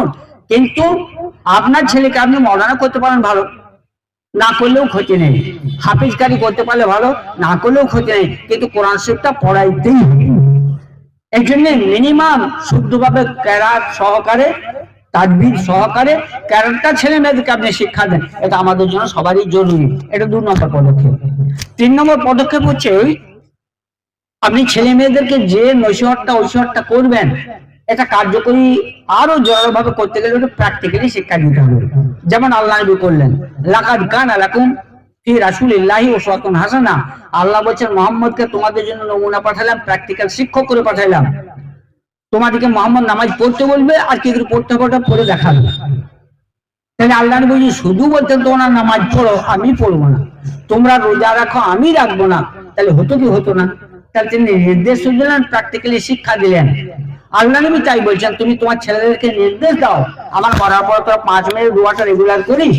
করুন কিন্তু আপনার ছেলেকে আপনি মডার্ন করতে পারেন ভালো। না করলেও ক্ষতি নেই। হাফিজকারি করতে পারলে ভালো, না করলেও ক্ষতি নেই। কিন্তু কোরআন শরীফটা পড়াইতেই এই জন্য মিনিমাম শুদ্ধভাবে ক্যারাত সহকারে তাজবিদ সহকারে ক্যারাটটা ছেলে মেয়েদেরকে আপনি শিক্ষা দেন। এটা আমাদের জন্য সবারই জরুরি। এটা দু নম্বর পদক্ষেপ। তিন নম্বর পদক্ষেপ হচ্ছে ওই, আপনি ছেলে মেয়েদেরকে যে নৈশহরটা ঐশহরটা করবেন এটা কার্যকরী আরও জোরালো ভাবে করতে গেলে প্র্যাকটিক্যালি শিক্ষা দিতে হবে। যেমন আল্লাহ নবী করলেন, লাকাদ কান আলাকুম ফি রাসূলিল্লাহি উসওয়াতুন হাসানা। আল্লাহ তোমাদের জন্য নমুনা পাঠালাম প্র্যাকটিক্যাল শিক্ষক করে পাঠালাম। তোমাদেরকে মোহাম্মদ নামাজ পড়তে বলবে আর কি পড়তে হবে ওটা পড়ে দেখাবে। তাহলে আল্লাহ নবী শুধু বলতেন তোমরা নামাজ পড়ো, আমি পড়ব না। তোমরা রোজা রাখো, আমি রাখব না। তাহলে হতো কি হতো না? তাহলে তিনি নির্দেশ দিলেন প্র্যাকটিক্যালি শিক্ষা দিলেন। আল্লাহ নবী তাই বলছেন তুমি তোমার ছেলেদেরকে নির্দেশ দাও, আমার পর তোরা পাঁচ মিনিট রেগুলার করিস।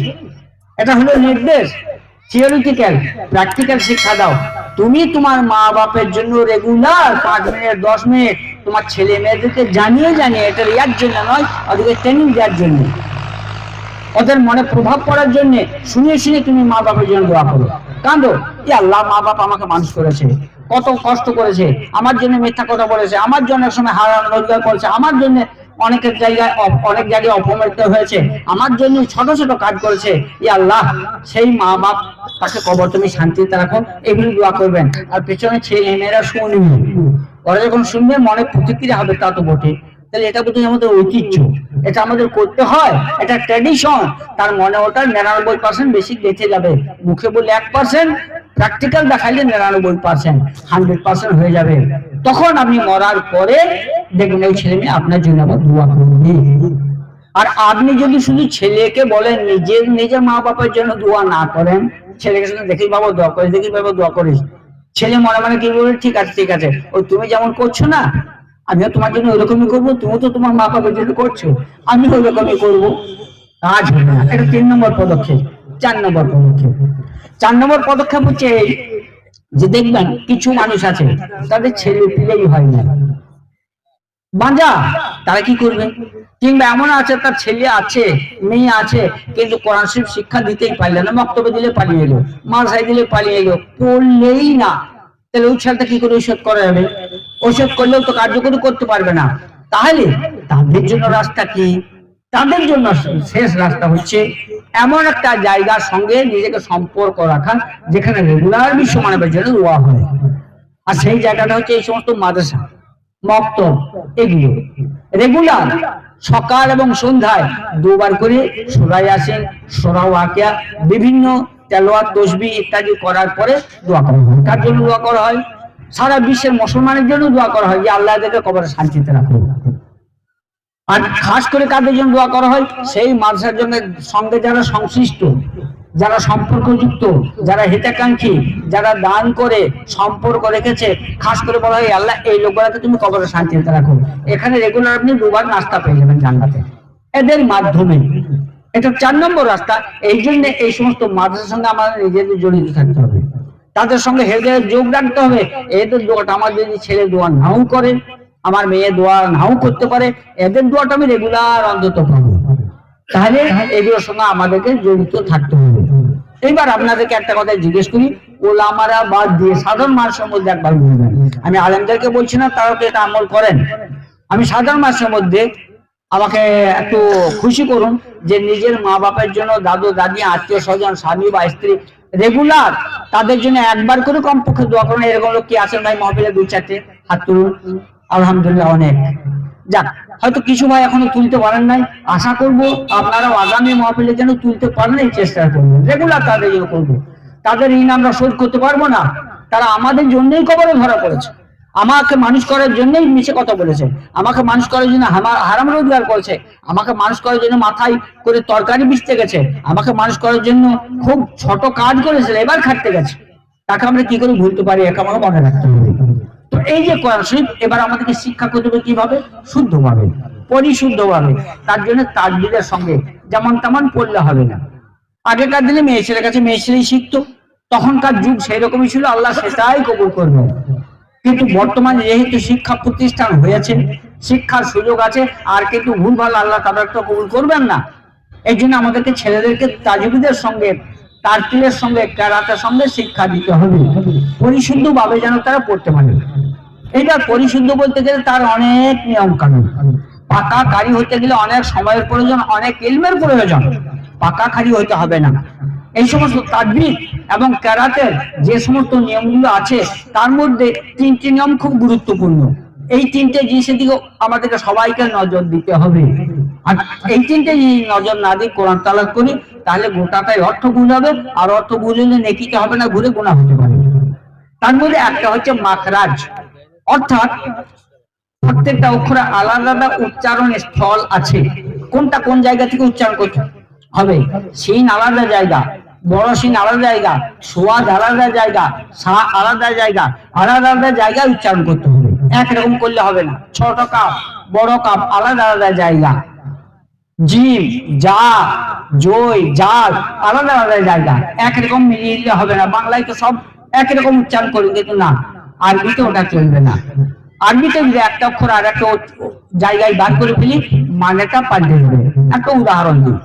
এটা হলো নির্দেশ। থিওরিটিক্যাল প্র্যাকটিক্যাল শিক্ষা দাও। তুমি তোমার মা বাপের জন্য রেগুলার পাঁচ মিনিট, দশ মিনিট তোমার ছেলে মেয়েদেরকে জানিয়ে জানিয়ে, এটা ইয়ার জন্য নয়, ওদেরকে ট্রেনিং দেওয়ার জন্য। ওদের মনে প্রভাব পড়ার জন্য শুনে শুনে তুমি মা বাবার জন্য দোয়া করো। কাঁদো ই আল্লাহ, মা বাপ আমাকে মানুষ করেছে, কত কষ্ট করেছে, আমার জন্য মিথ্যা কথা বলেছে, আমার জন্য সময় হারাম রোজগার করেছে, আমার জন্য অনেকের জায়গায় অনেক জায়গায় অপমানিত হয়েছে, আমার জন্য ছোট ছোট কাজ করেছে। ই আল্লাহ, সেই মা বাপ, তাকে কবর তুমি শান্তিতে রাখো, এগুলি দোয়া করবেন। আর পেছনে ছেলে মেয়েরা শুনবে ওরা যখন শুনবে, মনে প্রতিক্রিয়া হবে, তা তো বটে তাহলে এটা বোধহয় আমাদের ঐতিহ্য। এটা আমাদের করতে হয়, এটা ট্র্যাডিশন তার মনে ওটা নিরানব্বই পার্সেন্ট বেশি গেঁথে যাবে। মুখে বললে এক পার্সেন্ট প্র্যাকটিক্যাল দেখাইলে নিরানব্বই পার্সেন্ট হান্ড্রেড পার্সেন্ট হয়ে যাবে। তখন আপনি মরার পরে দেখবেন ওই ছেলে মেয়ে আপনার জন্য আবার দোয়া করবে। আর আপনি যদি শুধু ছেলেকে বলেন, নিজের নিজের মা বাবার জন্য দোয়া না করেন, ছেলেকে শুধু দেখি বাবা দোয়া করিস দেখি বাবা দোয়া করিস, ছেলে মনে মনে কি বলবে, ঠিক আছে ঠিক আছে। ওই তুমি যেমন করছ না আমিও তোমার জন্য ওইরকমই করব তুমি তো তোমার মা বাবার জন্য করছ আমি ওইরকমই করব। না, এটা তিন নম্বর পদক্ষেপ, চার নম্বর পদক্ষেপ। চার নম্বর পদক্ষেপ হচ্ছে যে দেখবেন, কিছু মানুষ আছে, তাদের ছেলে পিলেই হয় না। বাঁজা তারা কি করবে? কিংবা এমন আছে, তার ছেলে আছে, মেয়ে আছে, কিন্তু কোরআন শরীফ শিক্ষা দিতেই পারলে না বক্তব্য দিলে পালিয়ে এলো মালসাই দিলে পালিয়ে এলো, পড়লেই না। তাহলে ওই ছেলেটা কি করে ঔষধ করা যাবে ঔষধ করলেও তো কার্যকরী করতে পারবে না। তাহলে তাদের জন্য রাস্তা কি? তাদের জন্য শেষ রাস্তা হচ্ছে এমন একটা জায়গার সঙ্গে নিজেকে সম্পর্ক রাখা, যেখানে রেগুলার বিশ্ব মানবের জন্য রোয়া হয়। আর সেই জায়গাটা হচ্ছে এই সমস্ত মাদ্রাসা, মক্তব, এগুলো। রেগুলার সকাল এবং সন্ধ্যায় দুবার করে সোরাই আসেন, সোরা ওয়াকিয়া, বিভিন্ন তেলোয়ার তসবি ইত্যাদি করার পরে দোয়া করা হয়। কার জন্য দোয়া করা হয়। সারা বিশ্বের মুসলমানের জন্য দোয়া করা হয় যে আল্লাহ দেখে কবরে শান্তিতে রাখুন। আর খাস করে কাদের জন্য দোয়া করা হয়? সেই মাদ্রাসার জন্য সঙ্গে যারা সংশ্লিষ্ট, যারা সম্পর্কযুক্ত, যারা হিতাকাঙ্ক্ষী, যারা দান করে সম্পর্ক রেখেছে, খাস করে বলা হয় আল্লাহ, এই লোকগুলাকে তুমি কবরে শান্তিতে রাখো। এখানে রেগুলার আপনি দুবার নাস্তা পেয়ে যাবেন জান্নাতে। এদের মাধ্যমে। এটা চার নম্বর রাস্তা। এই জন্য এই সমস্ত মাদ্রাসার সঙ্গে আমাদের নিজেদের জড়িত থাকতে হবে। তাদের সঙ্গে হৃদয়ে যোগ রাখতে হবে। এদের দোয়াটা আমার যদি ছেলে দোয়া নাও করে, আমার মেয়ে দোয়া নাও করতে পারে, এদের দোয়াটা আমি রেগুলার অন্তত পাবো। তাহলে এগুলোর সঙ্গে আমাদেরকে জড়িত থাকতে হবে। এইবার আপনাদেরকে একটা কথা জিজ্ঞেস করি, ওলামারা বাদ দিয়ে সাধারণ মানুষের মধ্যে একবার বলবেন। আমি আলেমদেরকে বলছি না, তারাও তো এটা আমল করেন। আমি সাধারণ মানুষের মধ্যে আমাকে একটু খুশি করুন যে নিজের মা বাপের জন্য দাদু দাদি আত্মীয় স্বজন স্বামী বা স্ত্রী রেগুলার তাদের জন্য একবার করে কমপক্ষে দোয়া করুন। এরকম লোক কি আছেন ভাই মহবিলে দুই, চারটে? হাত তুলুন। আলহামদুলিল্লাহ, অনেক। যাক, হয়তো কিছু ভাই এখনও তুলতে পারেন নাই। আশা করব আপনারা আগামী মহাপিলে যেন তুলতে পারেন এই চেষ্টা করব। রেগুলার তাদের জন্য করব। তাদের ঋণ আমরা শোধ করতে পারব না। তারা আমাদের জন্যই কবরে ধরা পড়েছে। আমাকে মানুষ করার জন্যই মিছে কথা বলেছে। আমাকে মানুষ করার জন্য হারাম রোজগার করেছে। আমাকে মানুষ করার জন্য মাথায় করে তরকারি বিছতে গেছে। আমাকে মানুষ করার জন্য খুব ছোট কাজ করেছে এবার খাটতে গেছে। তাকে আমরা কি করে ভুলতে পারি? একা আমাকে মনে রাখতে হবে। তো এই যে কোরআন শরীফ, এবার আমাদেরকে শিক্ষা করতে হবে কীভাবে? শুদ্ধভাবে, পরিশুদ্ধভাবে। তার জন্য তাজবিদের সঙ্গে যেমন তেমন পড়লে হবে না। আগেকার দিনে মেয়ে ছেলের কাছে মেয়ে ছেলেই শিখতো। তখনকার যুগ সেই রকমই ছিল। আল্লাহ সেটাই কবুল করবে কিন্তু বর্তমানে যেহেতু শিক্ষা প্রতিষ্ঠান হয়েছে, শিক্ষার সুযোগ আছে, আর কিন্তু ভুলভাল আল্লাহ তাদের তো কবুল করবেন না। এই জন্য আমাদেরকে ছেলেদেরকে তাজবিদের সঙ্গে তারকিলের সঙ্গে কেরাতের সঙ্গে শিক্ষা দিতে হবে। পরিশুদ্ধ ভাবে যেন তারা পড়তে পারে। এটা পরিশুদ্ধ বলতে গেলে তার অনেক নিয়ম কানুন পাকা কারি হতে গেলে অনেক সময়ের প্রয়োজন, অনেক ইলমের প্রয়োজন। পাকা কারি হতে হবে না। এই সমস্ত তাদবির এবং ক্যারাতের যে সমস্ত নিয়মগুলো আছে, তার মধ্যে তিনটি নিয়ম খুব গুরুত্বপূর্ণ। এই তিনটে জিনিসের দিকে আমাদেরকে সবাইকে নজর দিতে হবে। আর এই তিনটে জিনিস নজর না দিয়ে কোরআন তালাক করি, তাহলে গোটাটাই অর্থ হবে, আর অর্থ হলে নেকিতে হবে না ঘুরে গুণা হতে পারে। তার মধ্যে একটা হচ্ছে মাখরাজ। অর্থাৎ প্রত্যেকটা অক্ষরে আলাদা আলাদা উচ্চারণ স্থল আছে। কোনটা কোন জায়গা থেকে উচ্চারণ করতে হবে? সেই আলাদা জায়গা। বড় সিন আলাদা জায়গা, সোয়াদ আলাদা জায়গা, সা আলাদা জায়গা, আলাদা আলাদা জায়গায় উচ্চারণ করতে হবে। একরকম করলে হবে না। ছোট কাপ, বড় কাপ, আলাদা আলাদা জায়গা। জিম, যা জয় জাল, আলাদা আলাদা জায়গা। একরকম মিলিয়ে দিলে হবে না। বাংলায় তো সব একরকম উচ্চারণ করি, কিন্তু না, আরবিতে ওটা চলবে না। আরবিতে যদি একটা অক্ষর আর একটা জায়গায় বার করে ফেলি, মানেটা পাল্টে যাবে। একটা উদাহরণ দিই।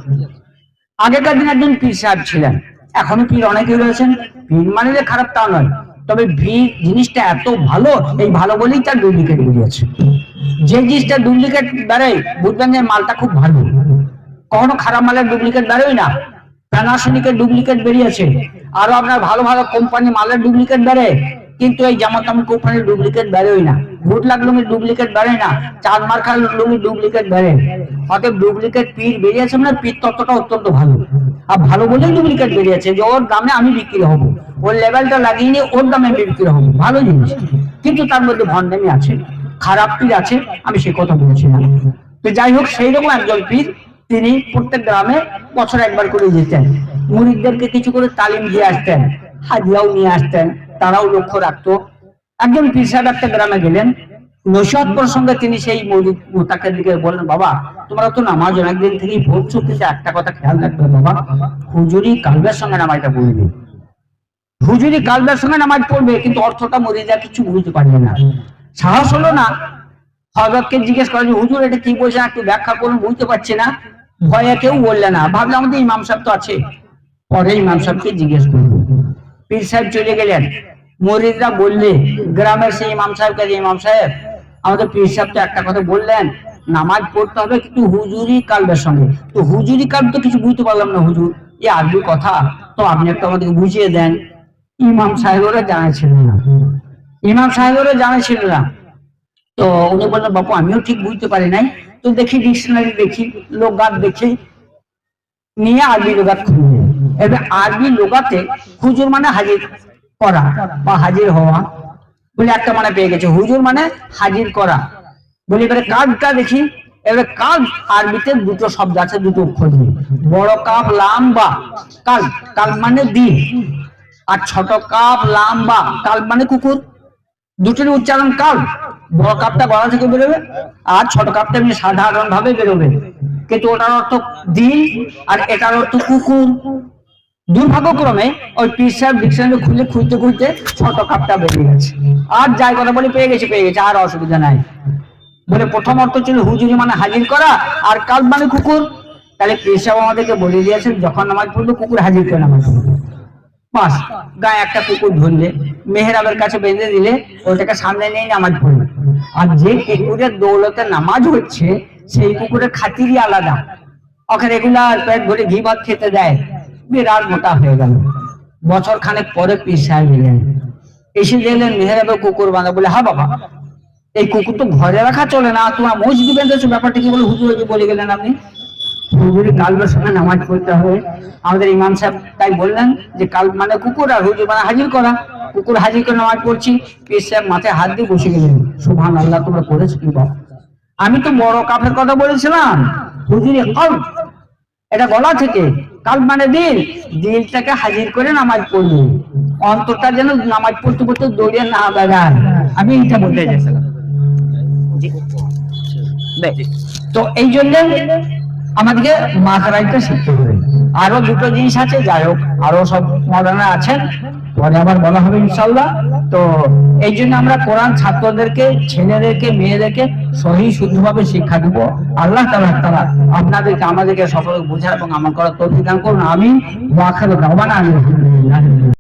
আগেকার দিনে একজন পীর সাহেব ছিলেন। এখনও পীর অনেকেই রয়েছেন। পীর মানে যে খারাপ তা নয়। তবে পীর জিনিসটা এত ভালো, এই ভালো বলেই তার ডুপ্লিকেট বেরিয়েছে। যে জিনিসটা ডুপ্লিকেট বেরোয়, বুঝবেন যে মালটা খুব ভালো। কখনো খারাপ মালের ডুপ্লিকেট বেরোয় না। প্যানাসোনিকের ডুপ্লিকেট বেরিয়েছে। আরও আপনার ভালো ভালো কোম্পানি মালের ডুপ্লিকেট বেরোয়। কিন্তু এই জামা তেমন কোম্পানির ডুপ্লিকেট বেরোয় না। লাখ লুমির ডুপ্লিকেট বেরোয় না, চাঁদ মার্খার লুমির ডুপ্লিকেট বেরোয়। অতএব ডুপ্লিকেট পীর বেরিয়েছে মানে পীর তত্ত্বটা অত্যন্ত ভালো। আর ভালো বলেই ডুপ্লিকেট বেরিয়েছে যে ওর দামে আমি বিক্রি হব। ওর লেভেলটা লাগিয়ে নিয়ে ওর দামে বিক্রি হব। ভালো জিনিস। কিন্তু তার মধ্যে ভণ্ডামি আছে, খারাপ পীর আছে, আমি সে কথা বলছি না। তো যাই হোক, সেই রকম একজন পীর, তিনি প্রত্যেক গ্রামে বছর একবার করে যেতেন। মুরিদদেরকে কিছু করে তালিম দিয়ে আসতেন, হাজিরাও নিয়ে আসতেন। তারাও লক্ষ্য রাখতো। একজন পীর একটা গ্রামে গেলেন। নৈশাদ প্রসঙ্গে তিনি সেই মরিদ মোতাকের দিকে বললেন, বাবা, তোমরা তো নামাজ অনেকদিন থেকেই পড়ছো কিন্তু একটা কথা খেয়াল রাখবে বাবা। হুজুরি কালবের সঙ্গে নামাজটা পড়বে। হুজুরি কালবের সঙ্গে নামাজ পড়বে, কিন্তু অর্থটা মরে যা কিছু বুঝতে পারবে না। সাহস হলো না? হজরতকে জিজ্ঞেস করা যে, হুজুর, এটা কি বলছে একটু ব্যাখ্যা করুন, বুঝতে পারছি না। ভয়ে কেউ বললে না। ভাবলে আমাদের ইমাম সাহেব তো আছে। পরে ইমাম সাহেবকে জিজ্ঞেস করব পীর সাহেব চলে গেলেন। মরিদরা বললে, গ্রামের সেই ইমাম সাহেবকে ইমাম সাহেব? আমাদের পীর সাহেব তো একটা কথা বললেন, নামাজ পড়তে হবে কিন্তু হুজুরি কালবের সঙ্গে। তো হুজুরি কালব তো কিছু বুঝতে পারলাম না হুজুর এই আরবি কথা, তো আপনি একটু আমাদেরকে বুঝিয়ে দেন। ইমাম সাহেবরা জানা ছিল না। ইমাম সাহেবরা জানা ছিল না। তো উনি বললেন, বাপু, আমিও ঠিক বুঝতে পারি নাই। তো দেখি ডিকশনারি দেখি লোকগাত দেখি, নিয়ে আরবি লোগাত খুঁজে। এবার আরবি লোগাতে হুজুর মানে হাজির করা বা হাজির হওয়া। বলে একটা মানে পেয়ে গেছে, হুজুর মানে হাজির করা। বলি এবারে কাজটা দেখি, এবারে কাজ আরবিতে দুটো শব্দ আছে, দুটো অক্ষর দিয়ে। বড় কাপ লাম্বা, কাল। কাল মানে দিন। আর ছোট কাপ লাম্বা, কাল মানে কুকুর। দুটোর উচ্চারণ কাল। বড় কাপটা গলা থেকে বেরোবে, আর ছোট কাপটা এমনি সাধারণ ভাবে বেরোবে। কিন্তু ওটার অর্থ দিন, আর এটার অর্থ কুকুর। দুর্ভাগ্যক্রমে ওই সাহেব ডিকশনারি খুলে খুঁজতে খুঁজতে ছোট কাপটা বেরিয়ে গেছে। আর যাই কথা বলে, পেয়ে গেছে পেয়ে গেছে, আর অসুবিধা নাই। বলে প্রথম অর্থ ছিল হুজুরি মানে হাজির করা আর কাল মানে কুকুর। তাহলে সাহেব আমাদেরকে বলে দিয়েছেন, যখন নামাজ পড়ল কুকুর হাজির করে নামাজ বাস, গায়ে একটা কুকুর ধরলে, মেহরাবের কাছে বেঁধে দিলে, ওটাকে সামনে নিয়ে নামাজ পড়বে। আর যে কুকুরের দৌলতে নামাজ হচ্ছে, সেই কুকুরের খাতিরই আলাদা। ওকে রেগুলার পেট ভরে ঘি ভাত খেতে দেয়। বিরাট মোটা হয়ে গেল। বছর খানেক পরে পীর সাহেব এসে দেখলেন মেহরাবের কুকুর বাঁধা। বলে, হা বাবা, এই কুকুর তো ঘরে রাখা চলে না। তোমার মসজিদ বেঁধেছো ব্যাপারটা কি? বলে, হুজুর বলে গেলেন আপনি হুজুরি কালবের সময় নামাজ পড়তে হবে। আমাদের ইমাম সাহেব তাই বললেন যে, কাল মানে কুকুর আর হুজুর মানে হাজির করা। কুকুর হাজির করে নামাজ পড়ছি। পীর সাহেব মাথায় হাত দিয়ে বসে গেলেন। সুবহান আল্লাহ তোমরা করেছ কি বাবা আমি তো বড় কাফের কথা বলেছিলাম। হুজুরি কল এটা গলা থেকে কাল মানে দিল দিলটাকে হাজির করে নামাজ পড়বে। অন্তরটা যেন নামাজ পড়তে পড়তে দৌড়িয়ে না বেড়ায়। আমি এটা বলতে চাইছিলাম তো এই জন্য আমাদেরকে মাথারাইটা শিখতে হবে। আরও দুটো জিনিস আছে, যাই হোক, আরও সব মডার্না আছেন। পরে আবার বলা হবে ইনশাল্লাহ তো এই জন্য আমরা কোরআন ছাত্রদেরকে, ছেলেদেরকে, মেয়েদেরকে সহি শুদ্ধভাবে শিক্ষা দেবো। আল্লাহ তালা আপনাদেরকে, আমাদেরকে সকলকে বোঝা এবং আমার করার তথ্য দান করুন। আমি ওয়াখার রহমান